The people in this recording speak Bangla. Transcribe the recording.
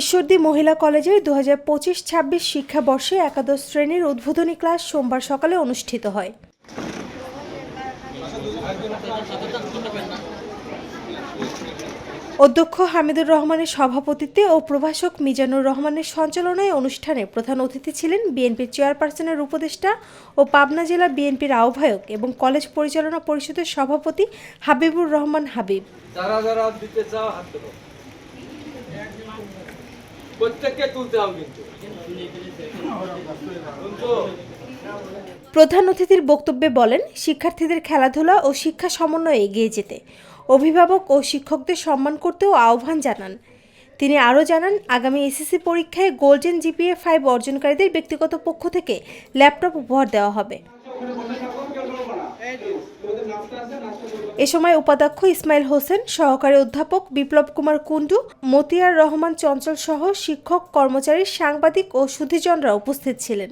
ঈশ্বরদী মহিলা কলেজের দু হাজার পঁচিশ ছাব্বিশ শিক্ষাবর্ষে একাদশ শ্রেণির উদ্বোধনী ক্লাস সোমবার সকালে অনুষ্ঠিত হয়। অধ্যক্ষ হামিদুর রহমানের সভাপতিত্বে ও প্রভাষক মিজানুর রহমানের সঞ্চালনায় অনুষ্ঠানে প্রধান অতিথি ছিলেন বিএনপির চেয়ারপারসনের উপদেষ্টা ও পাবনা জেলা বিএনপির আহ্বায়ক এবং কলেজ পরিচালনা পরিষদের সভাপতি হাবিবুর রহমান হাবিব। যারা যারা দিতে চাও হাত প্রত্যেককে তুলতে হবে কিন্তু। প্রধান অতিথির বক্তব্যে বলেন শিক্ষার্থীদের খেলাধুলা ও শিক্ষা সমন্বয়ে এগিয়ে যেতে অভিভাবক ও শিক্ষকদের সম্মান করতেও আহ্বান জানান। তিনি আরও জানান আগামী এসএসসি পরীক্ষায় গোল্ডেন জিপিএ ফাইভ অর্জনকারীদের ব্যক্তিগত পক্ষ থেকে ল্যাপটপ উপহার দেওয়া হবে। এ সময় উপাধ্যক্ষ ইসমাইল হোসেন, সহকারী অধ্যাপক বিপ্লব কুমার কুণ্ডু, মতিয়ার রহমান চঞ্চল সহ শিক্ষক, কর্মচারী, সাংবাদিক ও সুধীজনরা উপস্থিত ছিলেন।